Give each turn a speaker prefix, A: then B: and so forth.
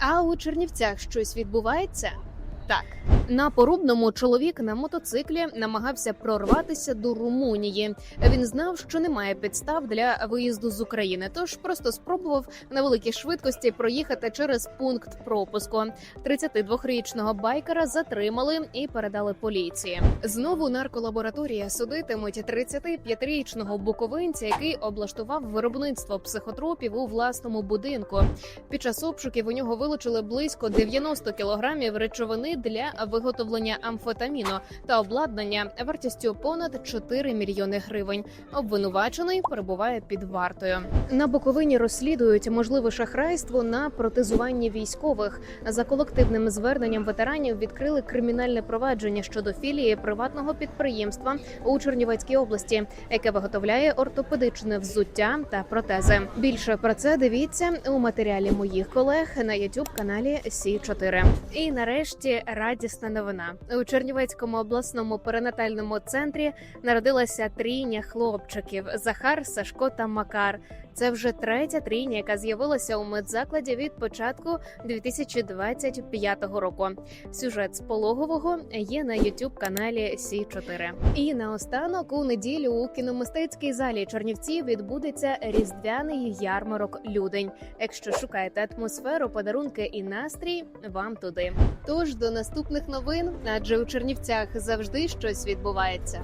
A: А у Чернівцях щось відбувається? Так. На порубному чоловік на мотоциклі намагався прорватися до Румунії. Він знав, що немає підстав для виїзду з України, тож просто спробував на великій швидкості проїхати через пункт пропуску. 32-річного байкера затримали і передали поліції. Знову нарколабораторія судитимуть 35-річного буковинця, який облаштував виробництво психотропів у власному будинку. Під час обшуків у нього вилучили близько 90 кілограмів речовини для виготовлення амфетаміну та обладнання вартістю понад 4 мільйони гривень. Обвинувачений перебуває під вартою. На Буковині розслідують можливе шахрайство на протезуванні військових. За колективним зверненням ветеранів відкрили кримінальне провадження щодо філії приватного підприємства у Чернівецькій області, яке виготовляє ортопедичне взуття та протези. Більше про це дивіться у матеріалі моїх колег на youtube каналі Сі 4 І нарешті радісна новина у Чернівецькому обласному перинатальному центрі народилася трійня хлопчиків Захар, Сашко та Макар. Це вже третя трійня, яка з'явилася у медзакладі від початку 2025 року. Сюжет з пологового є на youtube каналі Сі 4 І наостанок у неділю у кіномистецькій залі Чернівців відбудеться різдвяний ярмарок Людень. Якщо шукаєте атмосферу, подарунки і настрій, вам туди. Тож до наступних новин, адже у Чернівцях завжди щось відбувається.